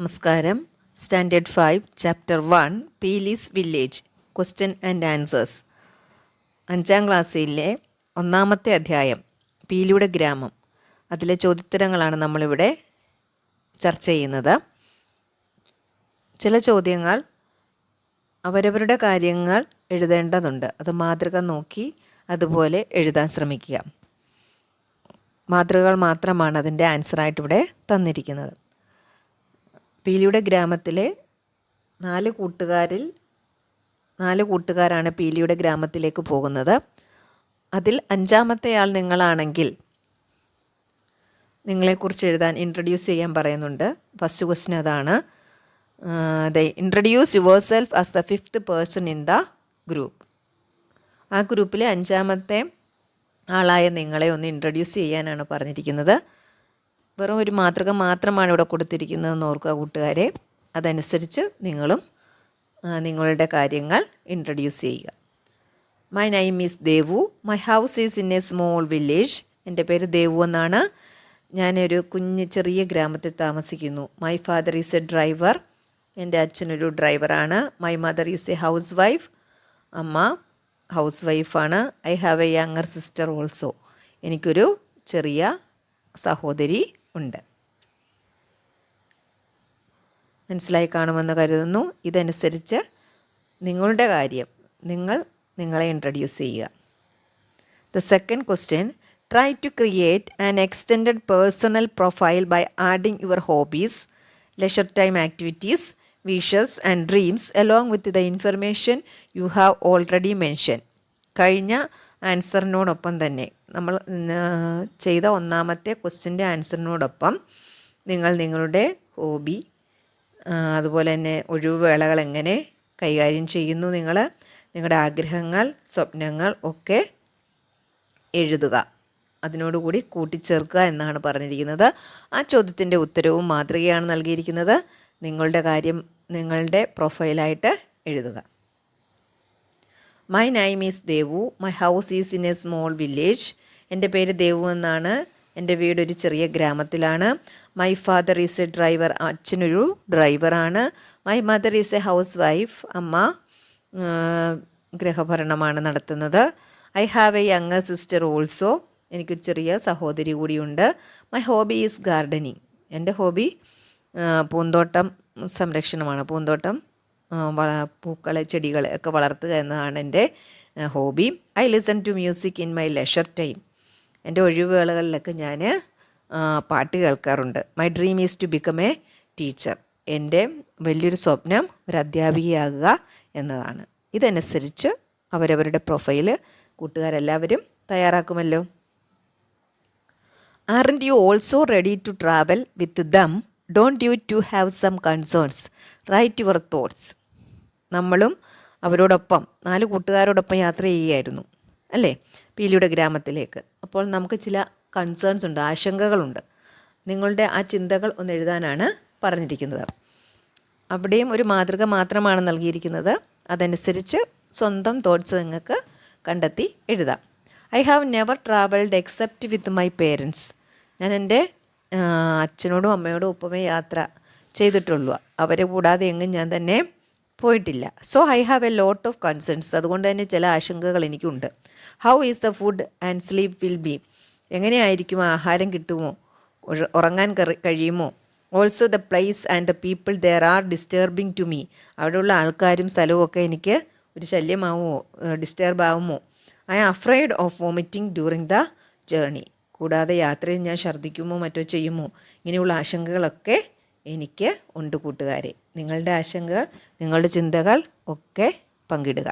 നമസ്കാരം. Standard five chapter one Peeli's village question and answers. അഞ്ചാം ക്ലാസ്സിലെ ഒന്നാമത്തെ അധ്യായം പീലിയുടെ ഗ്രാമം. അതിലെ ചോദ്യോത്തരങ്ങളാണ് നമ്മളിവിടെ ചർച്ച ചെയ്യുന്നത്. ചില ചോദ്യങ്ങൾ അവരവരുടെ കാര്യങ്ങൾ എഴുതേണ്ടതുണ്ട്. അത് മാതൃക നോക്കി അതുപോലെ എഴുതാൻ ശ്രമിക്കുക. മാതൃകകൾ മാത്രമാണ് അതിന്റെ ആൻസറായിട്ട് ഇവിടെ തന്നിരിക്കുന്നത്. പീലിയുടെ ഗ്രാമത്തിലെ നാല് കൂട്ടുകാരിൽ നാല് കൂട്ടുകാരാണ് പീലിയുടെ ഗ്രാമത്തിലേക്ക് പോകുന്നത്. അതിൽ അഞ്ചാമത്തെ ആൾ നിങ്ങളാണെങ്കിൽ നിങ്ങളെക്കുറിച്ച് എഴുതാൻ ഇൻട്രൊഡ്യൂസ് ചെയ്യാൻ പറയുന്നുണ്ട്. ഫസ്റ്റ് ക്വസ്റ്റ്യൻ അതാണ്. The introduce yourself as the fifth person in the group ആ ഗ്രൂപ്പിലെ അഞ്ചാമത്തെ ആളായ നിങ്ങളെ ഒന്ന് ഇൻട്രൊഡ്യൂസ് ചെയ്യാനാണ് പറഞ്ഞിരിക്കുന്നത്. വെറും ഒരു മാതൃക മാത്രമാണ് ഇവിടെ കൊടുത്തിരിക്കുന്നതെന്ന് ഓർക്കുക കൂട്ടുകാരെ. അതനുസരിച്ച് നിങ്ങളും നിങ്ങളുടെ കാര്യങ്ങൾ ഇൻട്രൊഡ്യൂസ് ചെയ്യുക. My name is Devu my house is in a small village എന്റെ പേര് ദേവു എന്നാണ്. ഞാനൊരു കുഞ്ഞ് ചെറിയ ഗ്രാമത്തിൽ താമസിക്കുന്നു. My father is a driver എന്റെ അച്ഛനൊരു ഡ്രൈവറാണ് my mother is a housewife അമ്മ ഹൗസ് വൈഫാണ് I have a younger sister also എനിക്കൊരു ചെറിയ സഹോദരി ഉണ്ട്. മനസ്സിലായി കാണുമെന്ന് കരുതുന്നു. ഇതനുസരിച്ച് നിങ്ങളുടെ കാര്യം നിങ്ങൾ നിങ്ങളെ ഇൻട്രൊഡ്യൂസ് ചെയ്യുക. The second question try to create an extend personal profile by adding your hobbies leisure time activities wishes and dreams along with the information you have already mention കഴിഞ്ഞ ആൻസറിനോടൊപ്പം തന്നെ. നമ്മൾ ചെയ്ത ഒന്നാമത്തെ ക്വസ്റ്റ്യന്റെ ആൻസറിനോടൊപ്പം നിങ്ങൾ നിങ്ങളുടെ ഹോബി അതുപോലെ തന്നെ ഒഴിവുവേളകൾ എങ്ങനെ കൈകാര്യം ചെയ്യുന്നു നിങ്ങൾ നിങ്ങളുടെ ആഗ്രഹങ്ങൾ സ്വപ്നങ്ങൾ ഒക്കെ എഴുതുക. അതിനോടുകൂടി കൂട്ടിച്ചേർക്കുക എന്നാണ് പറഞ്ഞിരിക്കുന്നത്. ആ ചോദ്യത്തിന്റെ ഉത്തരവും മാതൃകയാണ് നൽകിയിരിക്കുന്നത്. നിങ്ങളുടെ കാര്യം നിങ്ങളുടെ പ്രൊഫൈലായിട്ട് എഴുതുക. My name is Devu my house is in a small village എന്റെ പേര് ദേവു എന്നാണ്. എന്റെ വീട് ഒരു ചെറിയ ഗ്രാമത്തിലാണ്. My father is a driver അച്ഛനൊരു ഡ്രൈവറാണ് my mother is a housewife അമ്മ ഗൃഹഭരണമാണ് നടത്തുന്നത്. I have a younger sister also എനിക്കൊരു ചെറിയ സഹോദരി കൂടിയുണ്ട്. മൈ ഹോബി ഈസ് ഗാർഡനിങ് എന്റെ ഹോബി പൂന്തോട്ടം സംരക്ഷണമാണ്. പൂന്തോട്ടം പൂക്കളെ ചെടികളെ ഒക്കെ വളർത്തുക എന്നതാണ് എന്റെ hobby. I listen to music in my leisure time. എന്റെ ഒഴിവുകളിലൊക്കെ ഞാൻ പാട്ട് കേൾക്കാറുണ്ട്. My dream is to become a teacher. എന്റെ വലിയൊരു സ്വപ്നം ഒരു അധ്യാപികയാകുക എന്നതാണ്. ഇതനുസരിച്ച് അവരവരുടെ പ്രൊഫൈൽ കൂട്ടുകാരെല്ലാവരും തയ്യാറാക്കുമല്ലോ. Aren't you also ready to travel with them don't you too have some concerns write your thoughts നമ്മളും അവരോടൊപ്പം നാല് കൂട്ടുകാരോടൊപ്പം യാത്ര ചെയ്യുകയായിരുന്നു അല്ലേ? പീലിയുടെ ഗ്രാമത്തിലേക്ക്. അപ്പോൾ നമുക്ക് ചില കൺസേൺസ് ഉണ്ട് ആശങ്കകളുണ്ട്. നിങ്ങളുടെ ആ ചിന്തകൾ ഒന്ന് എഴുതാനാണ് പറഞ്ഞിരിക്കുന്നത്. അവിടെയും ഒരു മാതൃക മാത്രമാണ് നൽകിയിരിക്കുന്നത്. അതനുസരിച്ച് സ്വന്തം തോട്ട്സ് നിങ്ങൾക്ക് കണ്ടെത്തി എഴുതാം. I have never travelled except with my parents ഞാൻ എന്റെ അച്ഛനോടും അമ്മയോടും ഒപ്പമേ യാത്ര ചെയ്തിട്ടുള്ളൂ. അവരെ കൂടാതെ എങ്ങും ഞാൻ തന്നെ പോയിട്ടില്ല. So I have a lot of concerns അതുകൊണ്ട് തന്നെ ചില ആശങ്കകൾ എനിക്കുണ്ട്. How is the food and sleep will be എങ്ങനെയായിരിക്കും ആഹാരം കിട്ടുമോ? ഉറങ്ങാൻ കഴിയുമോ? Also the place and the people there are disturbing to me അവിടെയുള്ള ആൾക്കാരും സ്ഥലവും ഒക്കെ എനിക്ക് ഒരു ശല്യമാവുമോ? ഡിസ്റ്റർബ് ആവുമോ? I am afraid of vomiting during the journey കൂടാതെ യാത്രയിൽ ഞാൻ ഛർദ്ദിക്കുമോ? മറ്റോ ചെയ്യുമോ? ഇങ്ങനെയുള്ള ആശങ്കകളൊക്കെ എനിക്ക് ഉണ്ട് കൂട്ടുകാരെ. നിങ്ങളുടെ ആശങ്കകൾ നിങ്ങളുടെ ചിന്തകൾ ഒക്കെ പങ്കിടുക.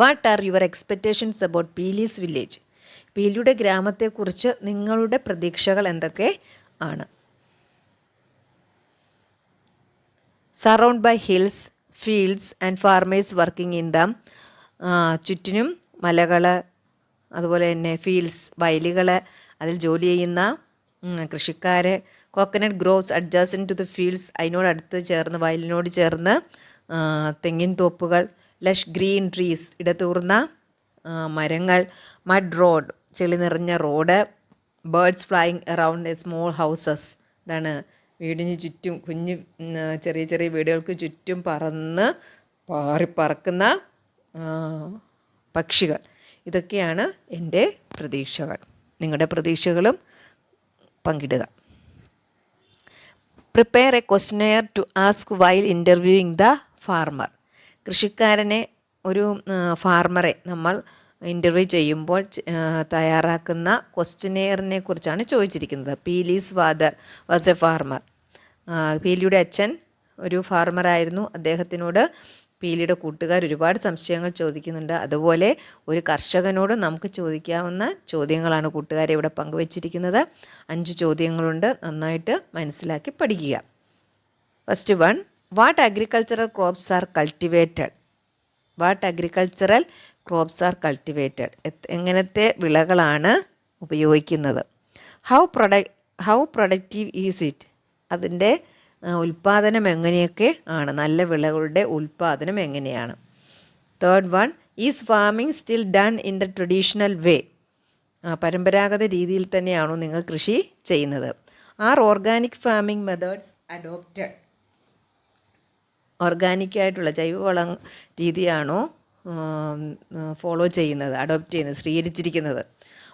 What are your expectations about Peeli's village പീലിയുടെ ഗ്രാമത്തെക്കുറിച്ച് നിങ്ങളുടെ പ്രതീക്ഷകൾ എന്തൊക്കെ ആണ്? Surround by hills fields and farmers working in them ചുറ്റിനും മലകൾ അതുപോലെ തന്നെ ഫീൽഡ്സ് വയലുകൾ അതിൽ ജോലി ചെയ്യുന്ന കൃഷിക്കാർ coconut groves adjacent to the fields അതിനോട് അടുത്ത് ചേർന്ന് വയലിനോട് ചേർന്ന് തെങ്ങിൻ തോപ്പുകൾ ലഷ് ഗ്രീൻ ട്രീസ് ഇടതൂർന്ന മരങ്ങൾ മഡ് റോഡ് ചെളി നിറഞ്ഞ road birds flying around a small houses ഇതാണ് വീടിന് ചുറ്റും കുഞ്ഞ് ചെറിയ ചെറിയ വീടുകൾക്ക് ചുറ്റും പറന്ന് പാറിപ്പറക്കുന്ന പറക്കുന്ന പക്ഷികൾ. ഇതൊക്കെയാണ് എന്റെ പ്രതീക്ഷകൾ. നിങ്ങളുടെ പ്രതീക്ഷകളും പങ്കിടുക. Prepare a questionnaire to ask while interviewing the farmer കൃഷിക്കാരനെ ഒരു ഫാർമറെ നമ്മൾ ഇന്റർവ്യൂ ചെയ്യുമ്പോൾ തയ്യാറാക്കുന്ന ക്വസ്റ്റനെയറിനെ കുറിച്ചാണ് ചോദിച്ചിരിക്കുന്നത്. Peeli's father was a farmer പീലിയുടെ അച്ഛൻ ഒരു ഫാർമറായിരുന്നു അദ്ദേഹത്തിനോട് പീലിയുടെ കൂട്ടുകാർ ഒരുപാട് സംശയങ്ങൾ ചോദിക്കുന്നുണ്ട്. അതുപോലെ ഒരു കർഷകനോട് നമുക്ക് ചോദിക്കാവുന്ന ചോദ്യങ്ങളാണ് കൂട്ടുകാരെ ഇവിടെ പങ്കുവച്ചിരിക്കുന്നത്. അഞ്ച് ചോദ്യങ്ങളുണ്ട്. നന്നായിട്ട് മനസ്സിലാക്കി പഠിക്കുക. First one what agricultural crops are cultivated what agricultural crops are cultivated എങ്ങനത്തെ വിളകളാണ് ഉപയോഗിക്കുന്നത്? How produc how productive is it അതിന്റെ ഉൽപ്പാദനം എങ്ങനെയൊക്കെ ആണ്? നല്ല വിളകളുടെ ഉൽപാദനം എങ്ങനെയാണ്? Third one is farming still done in the traditional way പരമ്പരാഗത രീതിയിൽ തന്നെയാണോ നിങ്ങൾ കൃഷി ചെയ്യുന്നത്? Are organic farming methods adopted ഓർഗാനിക്കായിട്ടുള്ള ജൈവവള രീതിയാണോ ഫോളോ ചെയ്യുന്നത് അഡോപ്റ്റ് ചെയ്യുന്നത് സ്വീകരിച്ചിരിക്കുന്നത്?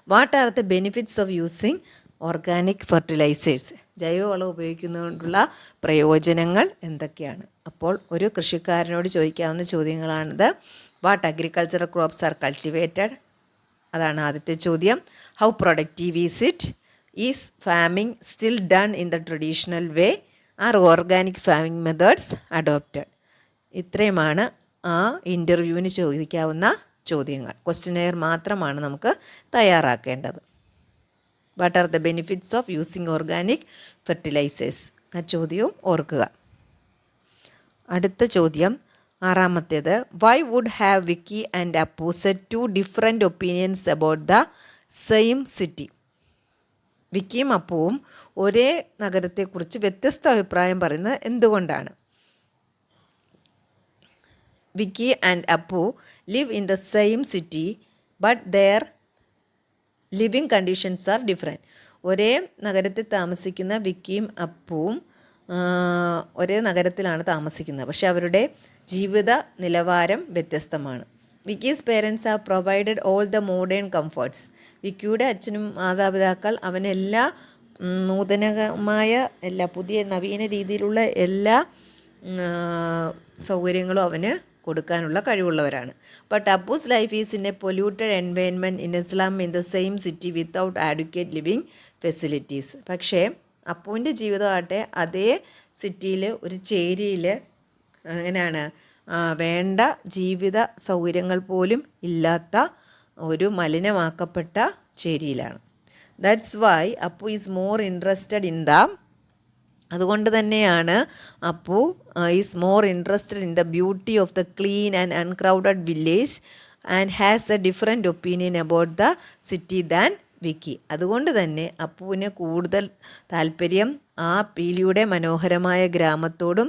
What are the benefits of using organic fertilisers. ജൈവവളം ഉപയോഗിക്കുന്നതുകൊണ്ടുള്ള പ്രയോജനങ്ങൾ എന്തൊക്കെയാണ്? അപ്പോൾ ഒരു കൃഷിക്കാരനോട് ചോദിക്കാവുന്ന ചോദ്യങ്ങളാണിത്. What agricultural crops are cultivated അതാണ് ആദ്യത്തെ ചോദ്യം. How productive is it is farming still done in the traditional way are organic farming methods adopted ഇത്രയുമാണ് ആ ഇന്റർവ്യൂവിന് ചോദിക്കാവുന്ന ചോദ്യങ്ങൾ. ക്വസ്റ്റ്യനെയർ മാത്രമാണ് നമുക്ക് തയ്യാറാക്കേണ്ടത്. What are the benefits of using organic fertilisers ആ ചോദ്യവും ഓർക്കുക. അടുത്ത ചോദ്യം ആറാമത്തേത് why would have Vicky and apposite two different opinions about the same city വിക്കിയും അപ്പുവും ഒരേ നഗരത്തെക്കുറിച്ച് വ്യത്യസ്ത അഭിപ്രായം പറയുന്നത് എന്തുകൊണ്ടാണ്? Vicky and Appu live in the same city but their living conditions are different ഒരേ നഗരത്തിൽ താമസിക്കുന്ന വിക്കിയും അപ്പുവും ഒരേ നഗരത്തിലാണ് താമസിക്കുന്നത്. പക്ഷെ അവരുടെ ജീവിത നിലവാരം വ്യത്യസ്തമാണ്. Vicky's parents are provided all the modern comforts വിക്കിയുടെ അച്ഛനും മാതാപിതാക്കൾ അവനെല്ലാ നൂതനമായ എല്ലാ പുതിയ നവീന രീതിയിലുള്ള എല്ലാ സൗകര്യങ്ങളും അവന് കൊടുക്കാനുള്ള കഴിവുള്ളവരാണ്. But Appu's life is in a polluted environment in a slum in the same city without adequate living facilities പക്ഷേ അപ്പുവിന്റെ ജീവിതമാകട്ടെ അതേ സിറ്റിയിൽ ഒരു ചേരിയിൽ എങ്ങനെയാണ് വേണ്ട ജീവിത സൗകര്യങ്ങൾ പോലും ഇല്ലാത്ത ഒരു മലിനമാക്കപ്പെട്ട ചേരിയിലാണ്. That's why Appu is more interested in the അതുകൊണ്ട് തന്നെയാണ് Appu is more interested in the beauty of the clean and uncrowded village and has a different opinion about the city than Vicky അതുകൊണ്ട് തന്നെ അപ്പുവിന് കൂടുതൽ താല്പര്യം ആ പീലിയുടെ മനോഹരമായ ഗ്രാമത്തോടും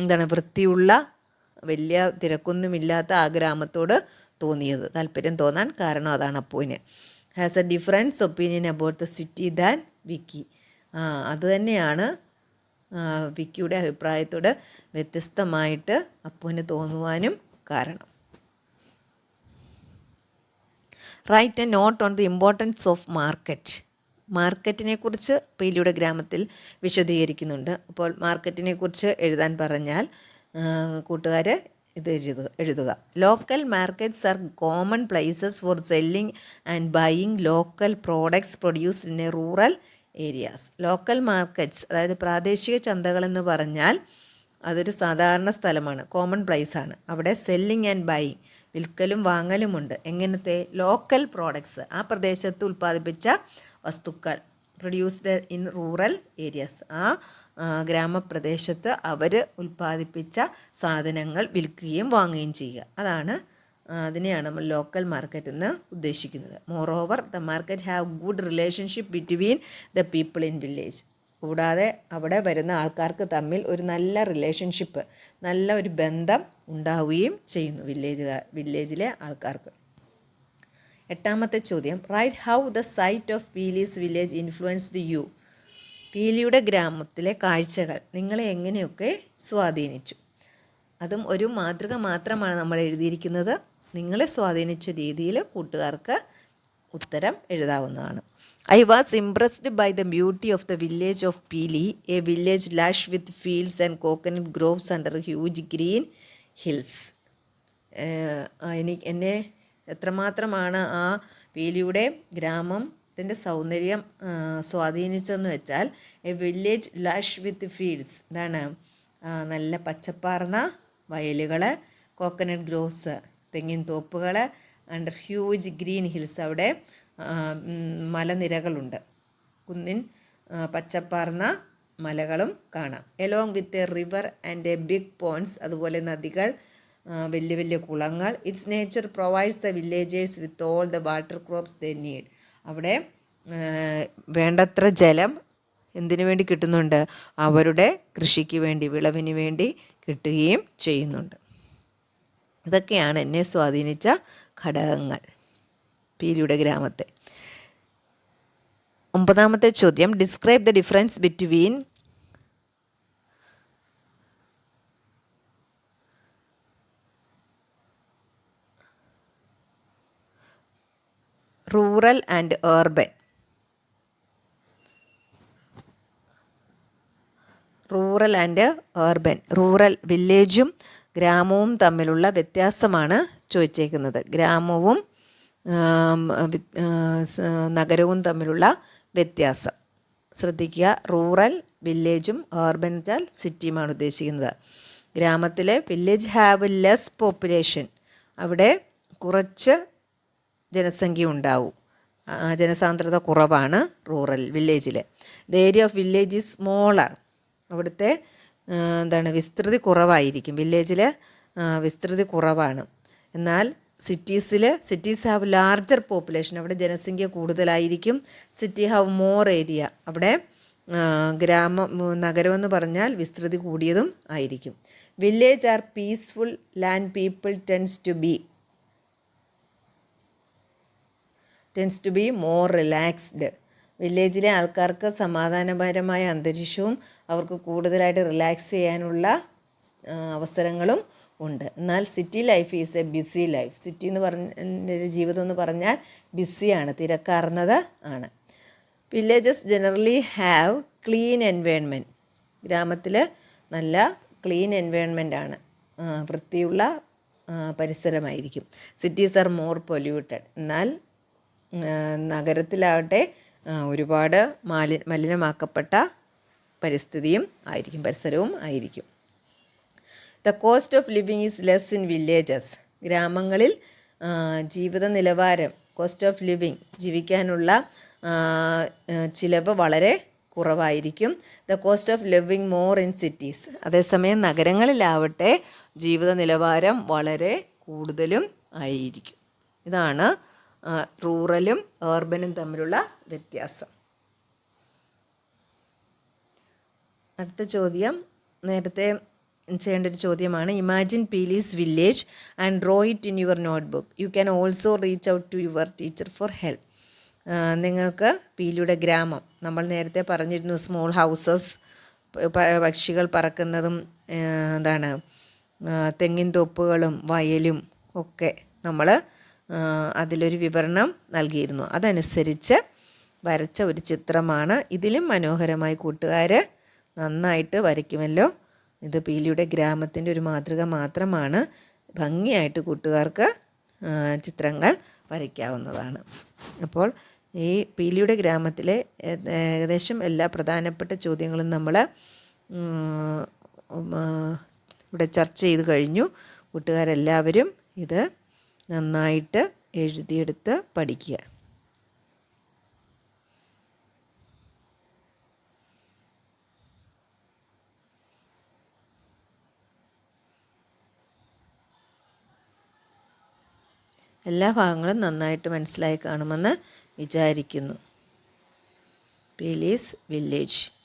എന്താണ് വൃത്തിയുള്ള വലിയ തിരക്കൊന്നുമില്ലാത്ത ആ ഗ്രാമത്തോട് തോന്നിയത്. താല്പര്യം തോന്നാൻ കാരണം അതാണ് അപ്പുവിന്. Has a difference opinion about the city than Vicky അത് തന്നെയാണ് വിക്കിയുടെ അഭിപ്രായത്തോട് വ്യത്യസ്തമായിട്ട് അപ്പുവിന് തോന്നുവാനും കാരണം. Write a note on the importance of market മാർക്കറ്റിനെ കുറിച്ച് പീലിയുടെ ഗ്രാമത്തിൽ വിശദീകരിക്കുന്നുണ്ട്. അപ്പോൾ മാർക്കറ്റിനെ കുറിച്ച് എഴുതാൻ പറഞ്ഞാൽ കൂട്ടുകാർ ഇത് എഴുതുക എഴുതുക. Local markets are common places for selling and buying local products produced in a rural areas local markets അതായത് പ്രാദേശിക ചന്തകളെന്ന് പറഞ്ഞാൽ അതൊരു സാധാരണ സ്ഥലമാണ്. കോമൺ പ്ലേസ് ആണ്. അവിടെ സെല്ലിംഗ് ആൻഡ് ബൈയിങ് വിൽക്കലും വാങ്ങലുമുണ്ട് എങ്ങനത്തെ? ലോക്കൽ പ്രോഡക്ട്സ് ആ പ്രദേശത്ത് ഉൽപ്പാദിപ്പിച്ച വസ്തുക്കൾ പ്രൊഡ്യൂസ്ഡ് ഇൻ റൂറൽ ഏരിയാസ് ആ ഗ്രാമപ്രദേശത്ത് അവർ ഉൽപ്പാദിപ്പിച്ച സാധനങ്ങൾ വിൽക്കുകയും വാങ്ങുകയും ചെയ്യുക. അതാണ് അതിനെയാണ് നമ്മൾ ലോക്കൽ മാർക്കറ്റ് എന്ന് ഉദ്ദേശിക്കുന്നത്. Moreover the market have good relationship between the people in village കൂടാതെ അവിടെ വരുന്ന ആൾക്കാർക്ക് തമ്മിൽ ഒരു നല്ല റിലേഷൻഷിപ്പ് നല്ല ഒരു ബന്ധം ഉണ്ടാവുകയും ചെയ്യുന്നു വില്ലേജുകാർ വില്ലേജിലെ ആൾക്കാർക്ക്. എട്ടാമത്തെ ചോദ്യം. Right how the sight of Peeli's village influenced you പീലിയുടെ ഗ്രാമത്തിലെ കാഴ്ചകൾ നിങ്ങളെ എങ്ങനെയൊക്കെ സ്വാധീനിച്ചു? അതും ഒരു മാതൃക മാത്രമാണ് നമ്മൾ എഴുതിയിരിക്കുന്നത്. നിങ്ങളെ സ്വാധീനിച്ച രീതിയിൽ കൂട്ടുകാർക്ക് ഉത്തരം എഴുതാവുന്നതാണ്. I was impressed by the beauty of the village of Peeli a village lush with fields and coconut groves under huge green hills എനിക്ക് എന്നെ എത്രമാത്രമാണ് ആ പീലിയുടെ ഗ്രാമത്തിന്റെ സൗന്ദര്യം സ്വാധീനിച്ചതെന്ന് വെച്ചാൽ a village lush with fields എന്താണ് നല്ല പച്ചപ്പാർന്ന വയലുകൾ കോക്കനട്ട് ഗ്രോവ്സ് തെങ്ങിൻ തോപ്പുകൾ ആൻഡ് ഹ്യൂജ് ഗ്രീൻ ഹിൽസ് അവിടെ മലനിരകളുണ്ട്. കുന്നിൻ പച്ചപ്പാർന്ന മലകളും കാണാം. Along with a river and a big ponds അതുപോലെ നദികൾ വലിയ വലിയ കുളങ്ങൾ. It's nature provides the villagers with all the water crops the need അവിടെ വേണ്ടത്ര ജലം എന്തിനു വേണ്ടി കിട്ടുന്നുണ്ട്? അവരുടെ കൃഷിക്ക് വേണ്ടി വിളവിന് വേണ്ടി കിട്ടുകയും ചെയ്യുന്നുണ്ട്. ഇതൊക്കെയാണ് എന്നെ സ്വാധീനിച്ച ഘടകങ്ങൾ. പീലിയുടെ ഗ്രാമത്തെ. ഒമ്പതാമത്തെ ചോദ്യം. Describe the difference between rural and urban rural and urban rural വില്ലേജും ഗ്രാമവും തമ്മിലുള്ള വ്യത്യാസമാണ് ചോദിച്ചേക്കുന്നത്. ഗ്രാമവും നഗരവും തമ്മിലുള്ള വ്യത്യാസം. ശ്രദ്ധിക്കുക റൂറൽ വില്ലേജും ഏർബൻ വെച്ചാൽ സിറ്റിയുമാണ് ഉദ്ദേശിക്കുന്നത്. ഗ്രാമത്തിലെ വില്ലേജ് ഹാവ് ലെസ് പോപ്പുലേഷൻ. അവിടെ കുറച്ച് ജനസംഖ്യ ഉണ്ടാവും. ജനസാന്ദ്രത കുറവാണ് റൂറൽ വില്ലേജിലെ. The area of village is smaller അവിടുത്തെ എന്താണ് വിസ്തൃതി കുറവായിരിക്കും. വില്ലേജിൽ വിസ്തൃതി കുറവാണ്. എന്നാൽ സിറ്റീസിൽ സിറ്റീസ് ഹാവ് ലാർജർ പോപ്പുലേഷൻ അവിടെ ജനസംഖ്യ കൂടുതലായിരിക്കും. സിറ്റി ഹാവ് മോർ ഏരിയ അവിടെ ഗ്രാമ നഗരമെന്ന് പറഞ്ഞാൽ വിസ്തൃതി കൂടിയതും ആയിരിക്കും. Village are peaceful land people tends to be tends to be more relaxed വില്ലേജിലെ ആൾക്കാർക്ക് സമാധാനപരമായ അന്തരീക്ഷവും അവർക്ക് കൂടുതലായിട്ട് റിലാക്സ് ചെയ്യാനുള്ള അവസരങ്ങളും ഉണ്ട്. എന്നാൽ city life is a busy life city എന്ന് പറഞ്ഞ ജീവിതം എന്ന് പറഞ്ഞാൽ ബിസിയാണ് തിരക്കാർന്നത് ആണ്. Villages generally have clean environment ഗ്രാമത്തിൽ നല്ല ക്ലീൻ എൻവയോൺമെന്റ് ആണ്. വൃത്തിയുള്ള പരിസരമായിരിക്കും. സിറ്റീസ് ആർ മോർ പൊല്യൂട്ടഡ് എന്നാൽ നഗരത്തിലാവട്ടെ ഒരുപാട് മാലി മലിനമാക്കപ്പെട്ട പരിസ്ഥിതിയും ആയിരിക്കും പരിസരവും ആയിരിക്കും. The cost of living is less in villages ഗ്രാമങ്ങളിൽ ജീവിത നിലവാരം കോസ്റ്റ് ഓഫ് ലിവിങ് ജീവിക്കാനുള്ള ചിലവ് വളരെ കുറവായിരിക്കും. The cost of living more in cities അതേസമയം നഗരങ്ങളിലാവട്ടെ ജീവിത നിലവാരം വളരെ കൂടുതലും ആയിരിക്കും. ഇതാണ് റൂറലും ഏർബനും തമ്മിലുള്ള വ്യത്യാസം. അടുത്ത ചോദ്യം. നേരത്തെ ചെയ്യേണ്ട ഒരു ചോദ്യമാണ്. Imagine Peeli's village and draw it in your notebook you can also reach out to your teacher for help നിങ്ങൾക്ക് പീലിയുടെ ഗ്രാമം. നമ്മൾ നേരത്തെ പറഞ്ഞിരുന്നു സ്മോൾ ഹൗസസ് പക്ഷികൾ പറക്കുന്നതും എന്താണ് തെങ്ങിൻ തോപ്പുകളും വയലും ഒക്കെ നമ്മൾ അതിലൊരു വിവരണം നൽകിയിരുന്നു. അതനുസരിച്ച് വരച്ച ഒരു ചിത്രമാണ്. ഇതിലും മനോഹരമായി കൂട്ടുകാർ നന്നായിട്ട് വരയ്ക്കുമല്ലോ. ഇത് പീലിയുടെ ഗ്രാമത്തിന്റെ ഒരു മാതൃക മാത്രമാണ്. ഭംഗിയായിട്ട് കൂട്ടുകാർക്ക് ചിത്രങ്ങൾ വരയ്ക്കാവുന്നതാണ്. അപ്പോൾ ഈ പീലിയുടെ ഗ്രാമത്തിലെ ഏകദേശം എല്ലാ പ്രധാനപ്പെട്ട ചോദ്യങ്ങളും നമ്മൾ ഇവിടെ ചർച്ച ചെയ്ത് കഴിഞ്ഞു. കൂട്ടുകാരെല്ലാവരും ഇത് നന്നായിട്ട് എഴുതിയെടുത്ത് പഠിക്കുക. എല്ലാ ഭാഗങ്ങളും നന്നായിട്ട് മനസ്സിലായി കാണുമെന്ന് വിചാരിക്കുന്നു. പീലീസ് വില്ലേജ്